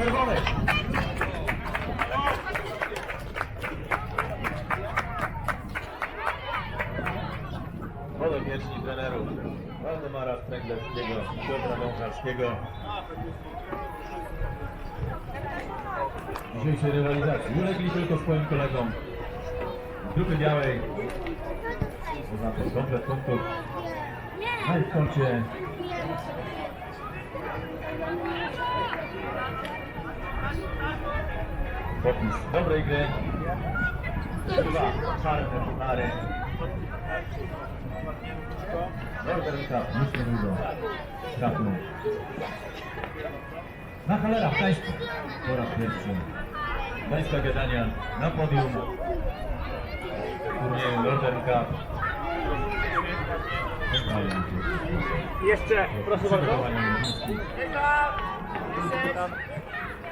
czerwonej. Podopieczni trenerów Waldemara Stręgleckiego, Piotra Wącharskiego. Dzisiejszej rywalizacji ulegli tylko swoim kolegom z grupy białej. Oznacza komplet punktów. Na ich koncie popis dobrej gry. Dwa czarne puchary. Northern Cup, już niedługo. Trafią. Na cholera, Gdańsk po raz pierwszy. Gdańska gadania na podium turnieju Northern Cup. Jeszcze, proszę bardzo.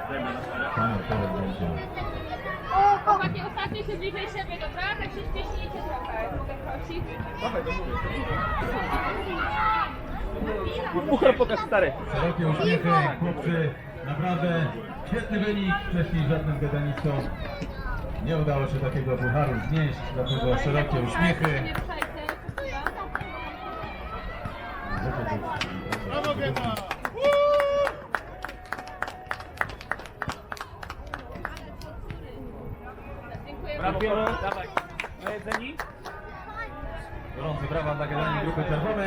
Tak, to będzie. Chłopaki, ostatnio się bliżej siebie, dobra? Tak się ścieśnijcie trochę, mogę prosić. Puchar pokaż stary. Szerokie uśmiechy, chłopcy. Naprawdę świetny wynik. Wcześniej żadnym gadanistom nie udało się takiego pucharu znieść, dlatego szerokie uśmiechy. Brawo, Dziękuję Brawo, dawaj. Na jedzeni? Gorące brawa dla gadania grupy czerwonej.